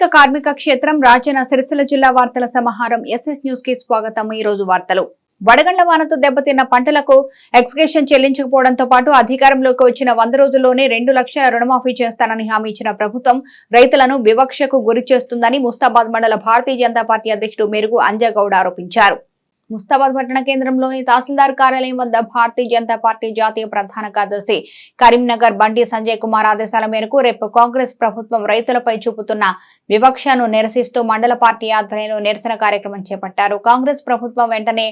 శ్రామిక కార్మిక క్షేత్రం రాజన్న సిరిసిల్ల జిల్లా వార్తల సమాహారం ఎస్ఎస్ న్యూస్కి స్వాగతం. ఈ రోజు వార్తలు. వడగండ్ల వానతో దెబ్బతిన్న పంటలకు ఎక్స్కేషన్ చెల్లించకపోవడంతో పాటు అధికారంలోకి వచ్చిన వంద రోజుల్లోనే రెండు లక్షల రుణమాఫీ చేస్తానని హామీ ఇచ్చిన ప్రభుత్వం రైతులను వివక్షకు గురి చేస్తుందని ముస్తాబాద్ మండల భారతీయ జనతా పార్టీ అధ్యక్షుడు మెరుగు అంజగౌడ్ ఆరోపించారు. ముస్తాబాద్ పట్టణ కేంద్రంలోని తహసీల్దార్ కార్యాలయం వద్ద భారతీయ జనతా పార్టీ జాతీయ ప్రధాన కార్యదర్శి కరీంనగర్ బండి సంజయ్ కుమార్ ఆదేశాల మేరకు రేపు కాంగ్రెస్ ప్రభుత్వం రైతులపై చూపుతున్న వివక్షను నిరసిస్తూ మండల పార్టీ ఆధ్వర్యంలో నిరసన కార్యక్రమం చేపట్టారు. కాంగ్రెస్ ప్రభుత్వం వెంటనే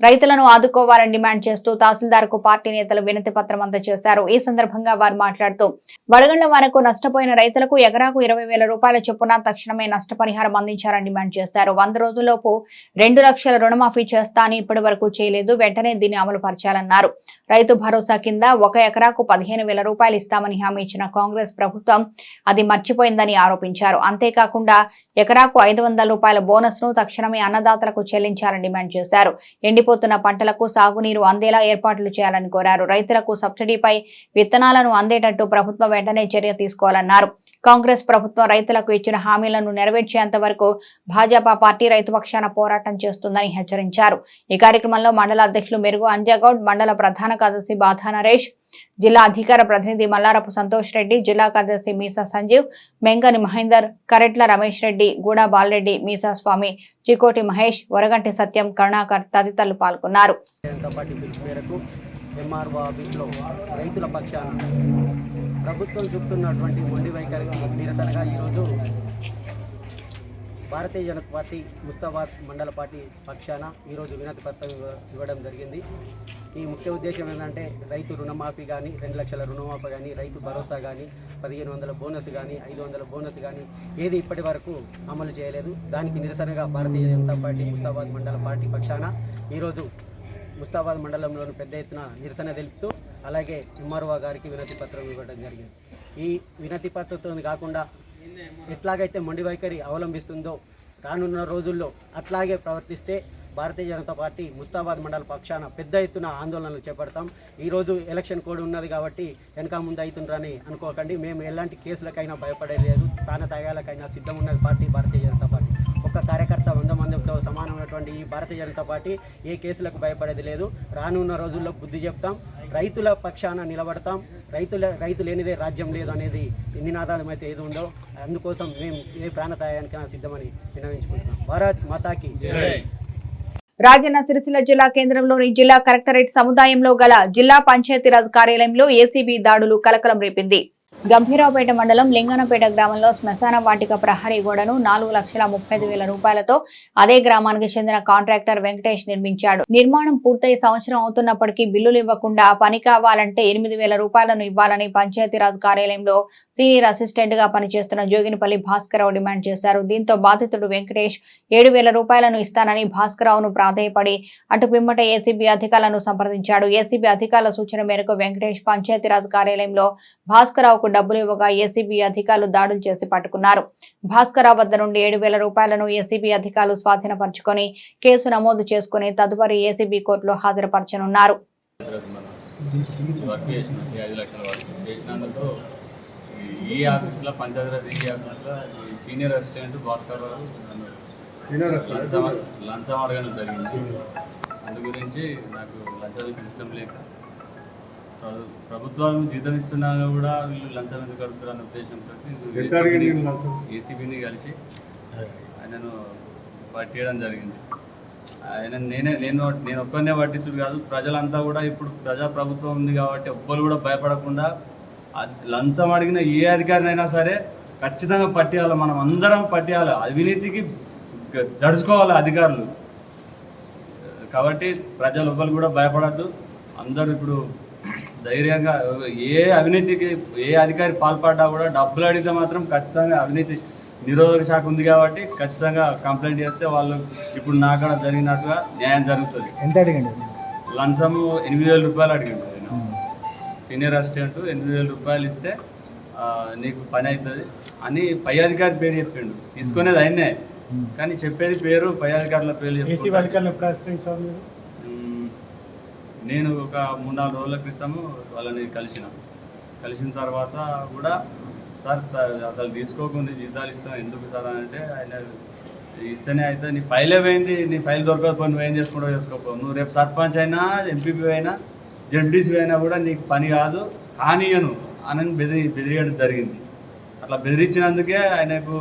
రైతులను ఆదుకోవాలని డిమాండ్ చేస్తూ తహసీల్దార్కు పార్టీ నేతలు వినతి పత్రం అందజేశారు. ఈ సందర్భంగా వారు మాట్లాడుతూ వడగండ్ల వరకు నష్టపోయిన రైతులకు ఎకరాకు ఇరవై వేల రూపాయల చొప్పున తక్షణమే నష్టపరిహారం అందించాలని డిమాండ్ చేశారు. వంద రోజుల్లోపు రెండు లక్షల రుణమాఫీ చేస్తా అని ఇప్పటి వరకు చేయలేదు. వెంటనే దీన్ని అమలు పరచాలన్నారు రైతు భరోసా కింద ఒక ఎకరాకు పదిహేను వేల రూపాయలు ఇస్తామని హామీ ఇచ్చిన కాంగ్రెస్ ప్రభుత్వం అది మర్చిపోయిందని ఆరోపించారు. అంతేకాకుండా ఎకరాకు ఐదు వందల రూపాయల బోనస్ను తక్షణమే అన్నదాతలకు చెల్లించాలని డిమాండ్ చేశారు. ఎండిపోతున్న పంటలకు సాగునీరు అందేలా ఏర్పాట్లు చేయాలని కోరారు. రైతులకు సబ్సిడీపై విత్తనాలను అందేటట్టు ప్రభుత్వం వెంటనే చర్య తీసుకోవాలన్నారు. కాంగ్రెస్ ప్రభుత్వం రైతులకు ఇచ్చిన హామీలను నెరవేర్చేంత వరకు భాజపా పార్టీ రైతు పక్షాన పోరాటం చేస్తుందని హెచ్చరించారు. ఈ కార్యక్రమంలో మండల అధ్యక్షులు మెరుగు అంజగౌడ్ మండల ప్రధాన కార్యదర్శి బాధా నరేష్ జిల్లా అధికార ప్రతినిధి మల్లారపు సంతోష్ రెడ్డి జిల్లా కార్యదర్శి మీసా సంజీవ్ మెంగని మహేందర్ కరెట్ల రమేష్ రెడ్డి గూడా బాలరెడ్డి మీసా స్వామి చికోటి మహేష్ వరగంటి సత్యం కరుణాకర్ తదితరులు పాల్గొన్నారు. ఎంఆర్ఓ ఆఫీస్లో రైతుల పక్షాన ప్రభుత్వం చూపుతున్నటువంటి మొండి వైఖరికి నిరసనగా ఈరోజు భారతీయ జనతా పార్టీ ముస్తాబాద్ మండల పార్టీ పక్షాన ఈరోజు వినతి పత్రం ఇవ్వడం జరిగింది. ఈ ముఖ్య ఉద్దేశం ఏంటంటే రైతు రుణమాఫీ కానీ రెండు లక్షల రుణమాఫీ కానీ రైతు భరోసా కానీ పదిహేను వందల బోనస్ కానీ ఐదు వందల బోనస్ కానీ ఏది ఇప్పటి వరకు అమలు చేయలేదు. దానికి నిరసనగా భారతీయ జనతా పార్టీ ముస్తాబాద్ మండల పార్టీ పక్షాన ఈరోజు ముస్తాబాద్ మండలంలోని పెద్ద ఎత్తున నిరసన తెలుపుతూ అలాగే ఎంఆర్ఓ గారికి వినతి పత్రం ఇవ్వడం జరిగింది. ఈ వినతి పత్రంతో కాకుండా ఎట్లాగైతే మొండి వైఖరి అవలంబిస్తుందో రానున్న రోజుల్లో అట్లాగే ప్రవర్తిస్తే భారతీయ జనతా పార్టీ ముస్తాబాద్ మండల పక్షాన పెద్ద ఎత్తున ఆందోళనలు చేపడతాం. ఈరోజు ఎలక్షన్ కోడ్ ఉన్నది కాబట్టి వెనక ముందు అవుతుండ్రని అనుకోకండి. మేము ఎలాంటి కేసులకైనా భయపడలేదు ప్రాణ త్యాగాలకైనా సిద్ధం ఉన్నది పార్టీ భారతీయ జనతా పార్టీ. ఒక్క కార్యకర్త వంద మందితో సమానమైనటువంటి ఈ భారతీయ జనతా పార్టీ ఏ కేసులకు భయపడేది లేదు. రానున్న రోజుల్లో బుద్ధి చెప్తాం. రైతుల పక్షాన నిలబడతాం. రైతుల రైతు లేనిదే రాజ్యం లేదు అనేది నినాదం అయితే ఏది ఉందో అందుకోసం మేము ఏ ప్రాణత్యాగానికైనా సిద్ధమని విన్నవించుకుంటున్నాం. భారత్ మాతాకి రాజన్న సిరిసిల్ల జిల్లా కేంద్రంలోని జిల్లా కలెక్టరేట్ సముదాయంలో గల జిల్లా పంచాయతీరాజ్ కార్యాలయంలో ఏసీబీ దాడులు కలకలం రేపింది. గంభీరావుపేట మండలం లింగనపేట గ్రామంలో శ్మశాన వాటిక ప్రహరీ గోడను నాలుగు లక్షల ముప్పై ఐదు వేల రూపాయలతో అదే గ్రామానికి చెందిన కాంట్రాక్టర్ వెంకటేష్ నిర్మించాడు. నిర్మాణం పూర్తయి సంవత్సరం అవుతున్నప్పటికీ బిల్లులు ఇవ్వకుండా పని కావాలంటే ఎనిమిది వేల రూపాయలను ఇవ్వాలని పంచాయతీరాజ్ కార్యాలయంలో సీనియర్ అసిస్టెంట్గా పనిచేస్తున్న జోగినిపల్లి భాస్కరరావు డిమాండ్ చేశారు. దీంతో బాధితుడు వెంకటేష్ ఏడు వేల రూపాయలను ఇస్తానని భాస్కరరావును ప్రాధేయపడి అటు పిమ్మట ఏసీబీ అధికారులను సంప్రదించాడు. ఏసీబీ అధికారుల సూచన మేరకు వెంకటేష్ పంచాయతీరాజ్ కార్యాలయంలో భాస్కరరావుకు డబ్బులు ఇవ్వగా ఏసీబీ అధికారులు దాడులు చేసి పట్టుకున్నారు. భాస్కరరావు వద్ద నుండి ఏడు వేల రూపాయలను ఏసీబీ అధికారులు స్వాధీనపరుచుకొని కేసు నమోదు చేసుకుని తదుపరి ఏసీబీ కోర్టులో హాజరుపరచనున్నారు. ఈ ఆఫీస్లో పంచాయతీరాజ్ ఈ ఆఫీస్లో ఈ సీనియర్ అసిస్టెంట్ భాస్కర్ రావు నన్ను లంచం లంచం అడగడం జరిగింది. అందు గురించి నాకు లంచం ఇష్టం లేక ప్రభు- ప్రభుత్వాలు జీతం ఇస్తున్నా కూడా వీళ్ళు లంచం ఎందుకు కడుపుతారు అనే ఉద్దేశంతో ఏసీబీని కలిసి ఆయనను పట్టేయడం జరిగింది. ఆయన నేనే నేను నేను ఒక్కనే పట్టించుడు కాదు. ప్రజలంతా కూడా ఇప్పుడు ప్రజా ప్రభుత్వం ఉంది కాబట్టి ఎవ్వరు కూడా భయపడకుండా లంచం అడిగిన ఏ అధికారినైనా సరే ఖచ్చితంగా పట్టేయాలి. మనం అందరం పట్టేయాలి. అవినీతికి జడుచుకోవాలి అధికారులు. కాబట్టి ప్రజలు ఎవ్వరు కూడా భయపడద్దు. అందరూ ఇప్పుడు ధైర్యంగా ఏ అవినీతికి ఏ అధికారి పాల్పడ్డా కూడా డబ్బులు అడిగితే మాత్రం ఖచ్చితంగా అవినీతి నిరోధక శాఖ ఉంది కాబట్టి ఖచ్చితంగా కంప్లైంట్ చేస్తే వాళ్ళు ఇప్పుడు నాకాడ జరిగినట్టుగా న్యాయం జరుగుతుంది. ఎంత అడిగండి? లంచము ఎనిమిది వేల రూపాయలు అడిగింది ఆయన. సీనియర్ అసిస్టెంట్ ఎనిమిది వేల రూపాయలు ఇస్తే నీకు పని అవుతుంది అని పై అధికారి పేరు చెప్పిండు. తీసుకునేది ఆయనే కానీ చెప్పేది పేరు పై అధికారుల పేరు చెప్పుకుంటా. నేను ఒక మూడు నాలుగు రోజుల క్రితము వాళ్ళని కలిసిన. కలిసిన తర్వాత కూడా సార్ అసలు తీసుకోకుండా జీతాలు ఇస్తాం. ఎందుకు సార్? అని అంటే ఆయన ఇస్తేనే అయితే నీ ఫైలే పోయింది నీ ఫైల్ దొరకకపోయి నువ్వు ఏం చేసుకుంటావు చేసుకోపో? నువ్వు రేపు సర్పంచ్ అయినా ఎంపీపీ అయినా జడ్డీసీ అయినా కూడా నీకు పని కాదు కానీయను అని బెదిరి బెదిరియడం జరిగింది. అట్లా బెదిరించినందుకే ఆయనకు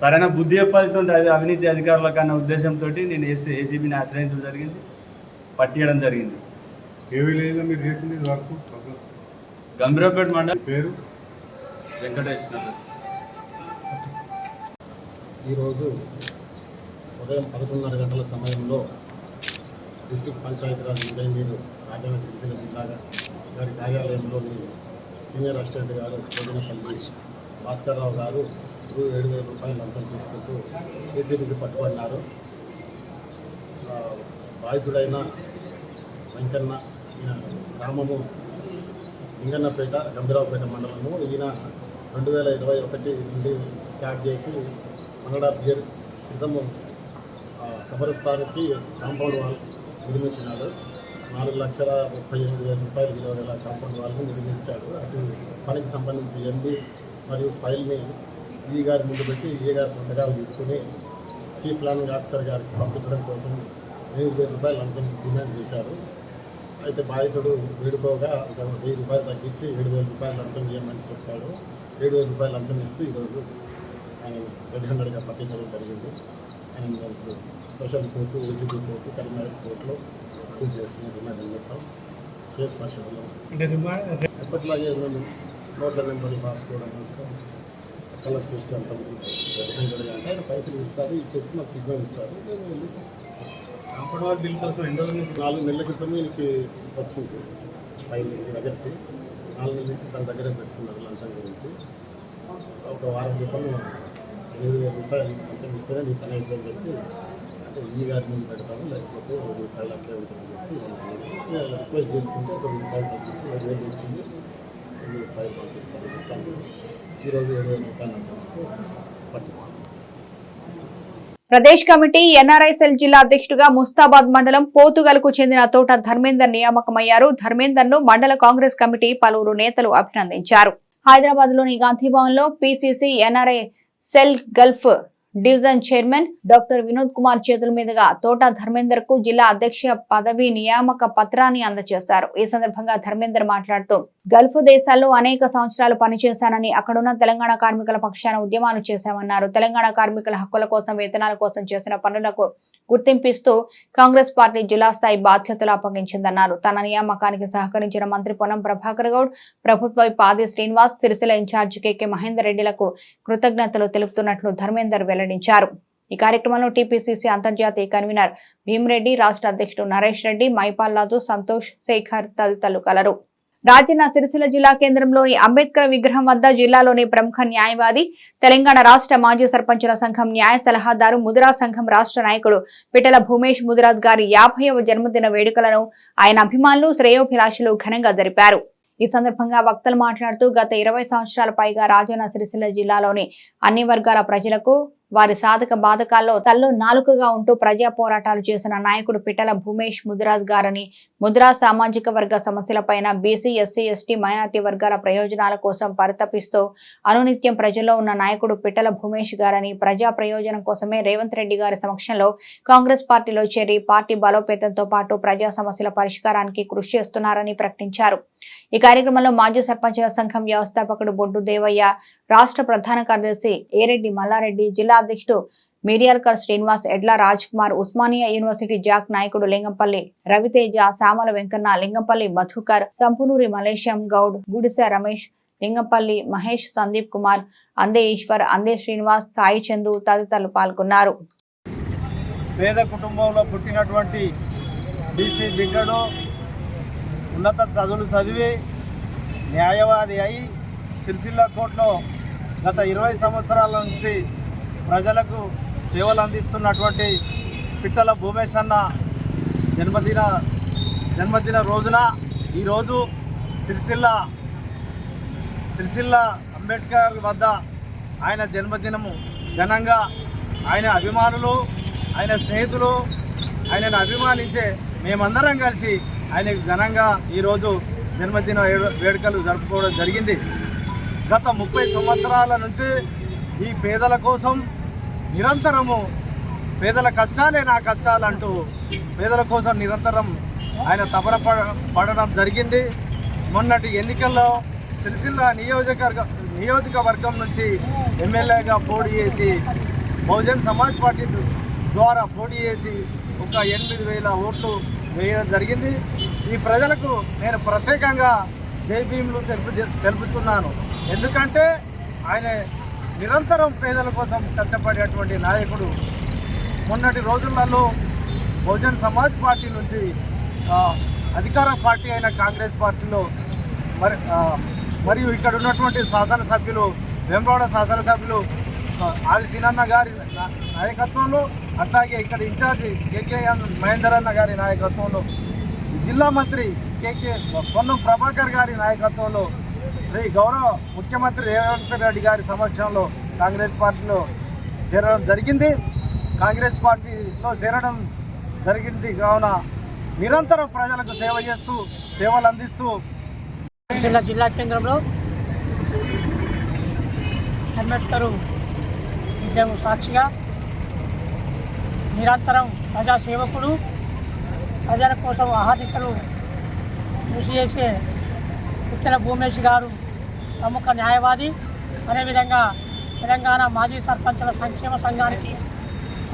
సరైన బుద్ధి చెప్పాల్సింది అది అవినీతి అధికారులకు అన్న ఉద్దేశంతో నేను ఏసీ ఏసీబీని ఆశ్రయించడం జరిగింది పట్టియడం జరిగింది. ఏ విలేజ్లో మీరు చేసింది ఇది వరకు? గంభీరపేట మండలం. పేరు? వెంకటేష్ నగర్ ఈరోజు ఉదయం పదకొండున్నర గంటల సమయంలో డిస్టిక్ పంచాయతీరాజ్ ఇంజనీర్ రాజన్న సిరిసిల్ల జిల్లా గారి కార్యాలయంలోని సీనియర్ అసిస్టెంట్ గారు కోదినపల్లి భాస్కర్రావు గారు రూ ఏడు వేల రూపాయలు లంచం తీసుకుంటూ ఏసీబీకి పట్టుబడినారు. బాధితుడైన వెంకన్న గ్రామము లింగన్నపేట గంభీరావుపేట మండలము. ఈయన రెండు వేల ఇరవై ఒకటి నుండి స్టార్ట్ చేసి వన్ అండ్ హాఫ్ ఇయర్ క్రితము ఆ, కాంపౌండ్ వాల్ నిర్మించినాడు. నాలుగు లక్షల ముప్పై ఎనిమిది వేల రూపాయలు విలువ గల కాంపౌండ్ వాల్ని నిర్మించాడు. అటు పనికి సంబంధించి ఎంబీ మరియు ఫైల్ని ఈ గారి ముందు పెట్టి ఈ గారి సంతకాలు తీసుకుని చీఫ్ ప్లానింగ్ ఆఫీసర్ గారికి పంపించడం కోసం ఎనిమిది వేల రూపాయలు లంచం డిమాండ్ చేశారు. అయితే బాధితుడు వేడుకోగా ఒక వెయ్యి రూపాయలు తగ్గించి ఏడు వేల రూపాయలు లంచం ఇవ్వమని చెప్తాడు ఏడు వేల రూపాయలు లంచం ఇస్తూ ఈరోజు ఆయన రెడ్ హ్యాండెడ్గా పట్టించడం జరిగింది. ఆయన special court ACB court Karimnagar కోర్టులో పూజ చేస్తున్న రిమాండ్ నిమిత్తం కేసు పరిశోధనలో ఎప్పటిలాగే మేము నోట్ల నెంబర్లు రాసుకోవడం కలర్ టెస్ట్ అంతా రెడ్ హ్యాండెడ్గా అంటే ఆయన పైసలు ఇస్తారు ఇచ్చి వచ్చి నాకు సిగ్నల్ ఇస్తారు. వెళ్ళి కాంపౌండ్ బిల్ కోసం నాలుగు నెలల క్రితం ఈయనకి వచ్చింది. ఫైల్ దగ్గరికి. నాలుగు నెలల నుంచి తన దగ్గరే పెట్టుకున్నారు లంచం గురించి. ఒక వారం క్రితం ఎనిమిది వేల రూపాయలు లంచం ఇస్తేనే నీ పని అయిపోయిందని చెప్పి అంటే ఈ గారి ముందు పెడతాను లేకపోతే ఈ అట్లే ఉంటుందని చెప్పి రిక్వెస్ట్ చేసుకుంటే ఒక రూపాయలు తగ్గించి ఏడు వేలు ఇచ్చింది పంపిస్తాను చెప్పాను ఈరోజు ఏడు వేల రూపాయలు లంచం ఇస్తూ పట్టించాను ప్రదేశ్ కమిటీ ఎన్ఆర్ఐ సెల్ జిల్లా అధ్యక్షుడిగా ముస్తాబాద్ మండలం పోతుగల్కు చెందిన తోట ధర్మేందర్ నియామకమయ్యారు. ధర్మేందర్ను మండల కాంగ్రెస్ కమిటీ పలువురు నేతలు అభినందించారు. హైదరాబాద్లోని గాంధీభవన్లో PCC NRI cell Gulf division chairman doctor Vinod Kumar చేతుల మీదుగా తోట ధర్మేందర్కు జిల్లా అధ్యక్ష పదవి నియామక పత్రాన్ని అందజేశారు. ఈ సందర్భంగా ధర్మేందర్ మాట్లాడుతూ గల్ఫ్ దేశాల్లో అనేక సంవత్సరాలు పనిచేశానని అక్కడున్న తెలంగాణ కార్మికుల పక్షాన ఉద్యమాలు చేశామన్నారు. తెలంగాణ కార్మికుల హక్కుల కోసం వేతనాల కోసం చేసిన పనులకు గుర్తింపిస్తూ కాంగ్రెస్ పార్టీ జిల్లా స్థాయి బాధ్యతలు అప్పగించిందన్నారు. తన నియామకానికి సహకరించిన మంత్రి పొన్నం ప్రభాకర్ గౌడ్ ప్రభుత్వ పాది శ్రీనివాస్ సిరిసిల ఇన్ఛార్జి కెకే మహేందర్ రెడ్డిలకు కృతజ్ఞతలు తెలుపుతున్నట్లు ధర్మేందర్ వెల్లడించారు. ఈ కార్యక్రమంలో టీపీసీసీ అంతర్జాతీయ కన్వీనర్ భీమరెడ్డి రాష్ట్ర అధ్యక్షుడు నరేష్ రెడ్డి మైపాల్లాదు సంతోష్ శేఖర్ తదితరులు కలరు. రాజన్న సిరిసిల్ల జిల్లా కేంద్రంలోని అంబేద్కర్ విగ్రహం వద్ద జిల్లాలోని ప్రముఖ న్యాయవాది తెలంగాణ రాష్ట్ర మాజీ సర్పంచుల సంఘం న్యాయ సలహాదారు ముదిరాజ్ సంఘం రాష్ట్ర నాయకుడు పిటల భూమేష్ ముదిరాజ్ గారి యాభైవ జన్మదిన వేడుకలను ఆయన అభిమానులు శ్రేయోభిలాషులు ఘనంగా జరిపారు. ఈ సందర్భంగా వక్తలు మాట్లాడుతూ గత ఇరవై సంవత్సరాల పైగా రాజన్న సిరిసిల్ల జిల్లాలోని అన్ని వర్గాల ప్రజలకు వారి సాధక బాధకాల్లో తల్లో నాలుకగా ఉంటూ ప్రజా పోరాటాలు చేసిన నాయకుడు పిట్టల భూమేష్ ముదిరాజ్ గారని ముదిరాజ్ సామాజిక వర్గ సమస్యలపైన బీసీ ఎస్సీ ఎస్టీ మైనార్టీ వర్గాల ప్రయోజనాల కోసం పరితపిస్తూ అనునిత్యం ప్రజల్లో ఉన్న నాయకుడు పిట్టల భూమేష్ గారని ప్రజా ప్రయోజనం కోసమే రేవంత్ రెడ్డి గారి సమక్షంలో కాంగ్రెస్ పార్టీలో చేరి పార్టీ బలోపేతంతో పాటు ప్రజా సమస్యల పరిష్కారానికి కృషి చేస్తున్నారని ప్రకటించారు. ఈ కార్యక్రమంలో మాజీ సర్పంచుల సంఘం వ్యవస్థాపకుడు బొడ్డు దేవయ్య రాష్ట్ర ప్రధాన కార్యదర్శి ఏరెడ్డి మల్లారెడ్డి జిల్లా ఉపాధ్యక్షుడు మిరియాల్కర్ శ్రీనివాస్ ఎడ్ల రాజ్ కుమార్ ఉస్మానియా యూనివర్సిటీ జాక్ నాయకుడు లింగంపల్లి రవితేజ సామల వెంకన్న లింగంపల్లి మధుకర్ సంపునూరి మలేశం గౌడ్ గుడిసె రమేష్ లింగంపల్లి మహేష్ సందీప్ కుమార్ అందే ఈశ్వర్ అందే శ్రీనివాస్ సాయి చందు తదితరులు పాల్గొన్నారు. పేద కుటుంబంలో పుట్టినటువంటి బీసీ బిడ్డడు ఉన్నత చదువులు చదివి న్యాయవాది అయి సిరిసిల్ల కోర్టులో గత ఇరవై సంవత్సరాల నుంచి ప్రజలకు సేవలు అందిస్తున్నటువంటి పిట్టల భూమేష్ అన్న జన్మదిన జన్మదిన రోజున ఈరోజు సిరిసిల్ల సిరిసిల్ల అంబేద్కర్ వద్ద ఆయన జన్మదినము. ఘనంగా ఆయన అభిమానులు ఆయన స్నేహితులు ఆయనను అభిమానించే మేమందరం కలిసి ఆయనకు ఘనంగా ఈరోజు జన్మదిన వేడుకలు జరుపుకోవడం జరిగింది. గత ముప్పై సంవత్సరాల నుంచి ఈ పేదల కోసం నిరంతరము పేదల కష్టాలే నా కష్టాలంటూ పేదల కోసం నిరంతరం ఆయన తపన పడడం జరిగింది. మొన్నటి ఎన్నికల్లో సిరిసిల్ల నియోజకవర్గ నియోజకవర్గం నుంచి ఎమ్మెల్యేగా పోటీ చేసి బహుజన్ సమాజ్ పార్టీ ద్వారా పోటీ చేసి ఒక ఎనిమిది వేల ఓట్లు వేయడం జరిగింది. ఈ ప్రజలకు నేను ప్రత్యేకంగా జై భీములు తెలుపు తెలుపుతున్నాను. ఎందుకంటే ఆయన నిరంతరం పేదల కోసం కష్టపడేటువంటి నాయకుడు మొన్నటి రోజులలో బహుజన్ సమాజ్ పార్టీ నుంచి అధికార పార్టీ అయిన కాంగ్రెస్ పార్టీలో మరి మరియు ఇక్కడ ఉన్నటువంటి శాసనసభ్యులు వెంబడ శాసనసభ్యులు ఆది సినన్న గారి నాయకత్వంలో అట్లాగే ఇక్కడ ఇన్ఛార్జి కేకే మహేందర్ అన్న గారి నాయకత్వంలో జిల్లా మంత్రి కేకే పొన్నం ప్రభాకర్ గారి నాయకత్వంలో శ్రీ గౌరవ ముఖ్యమంత్రి రేవంత్ రెడ్డి గారి సమక్షంలో కాంగ్రెస్ పార్టీలో చేరడం జరిగింది. కాంగ్రెస్ పార్టీలో చేరడం జరిగింది కావున నిరంతరం ప్రజలకు సేవ చేస్తూ సేవలు అందిస్తూ జిల్లా జిల్లా కేంద్రంలో అంబేద్కర్ విద్యము సాక్షిగా నిరంతరం ప్రజా సేవకుడు ప్రజల కోసం ఆహాదిశలు కృషి చేసే పుట్టిన భూమేష్ గారు ప్రముఖ న్యాయవాది. అదేవిధంగా తెలంగాణ మాజీ సర్పంచుల సంక్షేమ సంఘానికి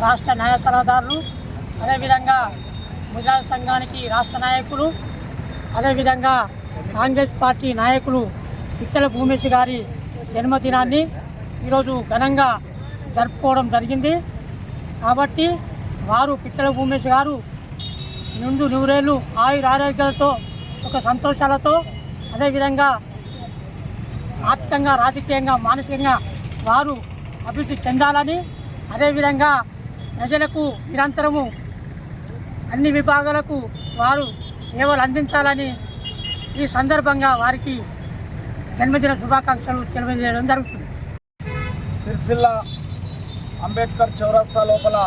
రాష్ట్ర న్యాయ సలహాదారులు. అదేవిధంగా గుజరాత్ సంఘానికి రాష్ట్ర నాయకులు. అదేవిధంగా కాంగ్రెస్ పార్టీ నాయకులు ఇచ్చల భూమేష్ గారి జన్మదినాన్ని ఈరోజు ఘనంగా జరుపుకోవడం జరిగింది. కాబట్టి వారు పిట్టల భూమేష్ గారు నుండు నూరేళ్ళు ఆయుర ఆరోగ్యాలతో ఒక సంతోషాలతో అదేవిధంగా ఆర్థికంగా రాజకీయంగా మానసికంగా వారు అభివృద్ధి చెందాలని అదేవిధంగా ప్రజలకు నిరంతరము అన్ని విభాగాలకు వారు సేవలు అందించాలని ఈ సందర్భంగా వారికి జన్మదిన శుభాకాంక్షలు తెలియజేయడం జరుగుతుంది. సిరిసిల్ల అంబేద్కర్ చౌరస్తా లోపల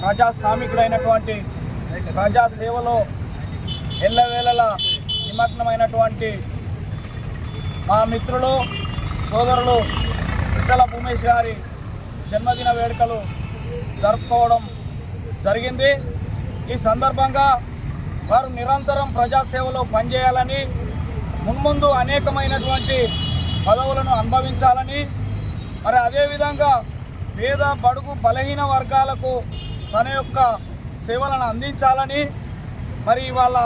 ప్రజాస్వామికుడైనటువంటి ప్రజా సేవలో ఎల్లవేళలా నిమగ్నమైనటువంటి మా మిత్రులు సోదరులు పిట్టల భూమేష్ గారి జన్మదిన వేడుకలు జరుపుకోవడం జరిగింది. ఈ సందర్భంగా వారు నిరంతరం ప్రజాసేవలో పనిచేయాలని మున్ముందు అనేకమైనటువంటి పదవులను అనుభవించాలని మరి అదేవిధంగా పేద బడుగు బలహీన వర్గాలకు తన యొక్క సేవలను అందించాలని మరి వాళ్ళ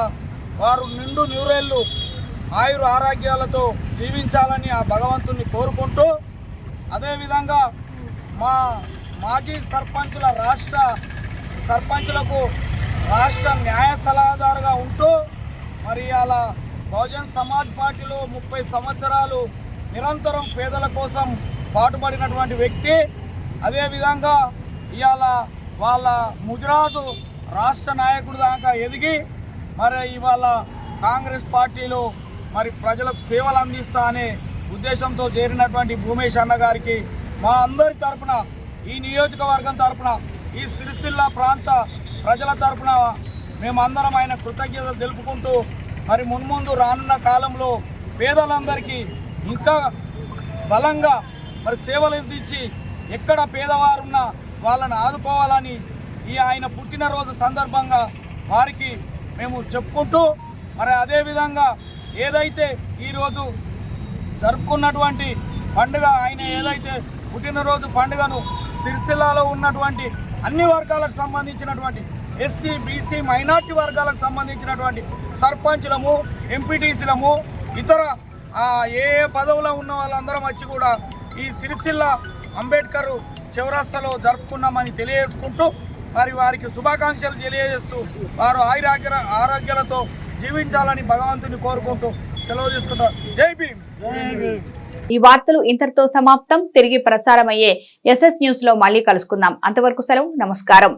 వారు నిండు నూరేళ్ళు ఆయుర ఆరోగ్యాలతో జీవించాలని ఆ భగవంతుని కోరుకుంటూ అదేవిధంగా మా మాజీ సర్పంచుల రాష్ట్ర సర్పంచులకు రాష్ట్ర న్యాయ సలహాదారుగా ఉంటూ మరి అలా బహుజన్ సమాజ్ పార్టీలో ముప్పై సంవత్సరాలు నిరంతరం పేదల కోసం పాటుపడినటువంటి వ్యక్తి అదేవిధంగా ఇవాళ వాళ్ళ ముజరాజు రాష్ట్ర నాయకుడు దాకా ఎదిగి మరి ఇవాళ కాంగ్రెస్ పార్టీలో మరి ప్రజలకు సేవలు అందిస్తా అనే ఉద్దేశంతో చేరినటువంటి భూమేష్ అన్న గారికి మా అందరి తరపున ఈ నియోజకవర్గం తరపున ఈ సిరిసిల్ల ప్రాంత ప్రజల తరపున మేమందరం ఆయన కృతజ్ఞతలు తెలుపుకుంటూ మరి మున్ముందు రానున్న కాలంలో పేదలందరికీ ఇంకా బలంగా మరి సేవలు అందించి ఎక్కడ పేదవారున్నా వాళ్ళని ఆదుకోవాలని ఈ ఆయన పుట్టినరోజు సందర్భంగా వారికి మేము చెప్పుకుంటూ మరి అదేవిధంగా ఏదైతే ఈరోజు జరుపుకున్నటువంటి పండుగ ఆయన ఏదైతే పుట్టినరోజు పండుగను సిరిసిల్లాలో ఉన్నటువంటి అన్ని వర్గాలకు సంబంధించినటువంటి ఎస్సీ బీసీ మైనార్టీ వర్గాలకు సంబంధించినటువంటి సర్పంచ్లము ఎంపీటీసీలము ఇతర ఏ ఏ పదవులో ఉన్న వాళ్ళందరం వచ్చి కూడా ఈ సిరిసిల్ల అంబేద్కర్ చౌరస్తాలో జరుపుకున్నామని తెలియజేసుకుంటూ మరి వారికి శుభాకాంక్షలు తెలియజేస్తూ వారు ఆయురాగ్య ఆరోగ్యాలతో జీవించాలని భగవంతుని కోరుకుంటూ సెలవు తీసుకుంటారు జై భీమ్. ఈ వార్తలు ఇంతటితో సమాప్తం. తిరిగి ప్రసారమయ్యే ఎస్ఎస్ న్యూస్లో మళ్ళీ కలుసుకుందాం. అంతవరకు సెలవు నమస్కారం.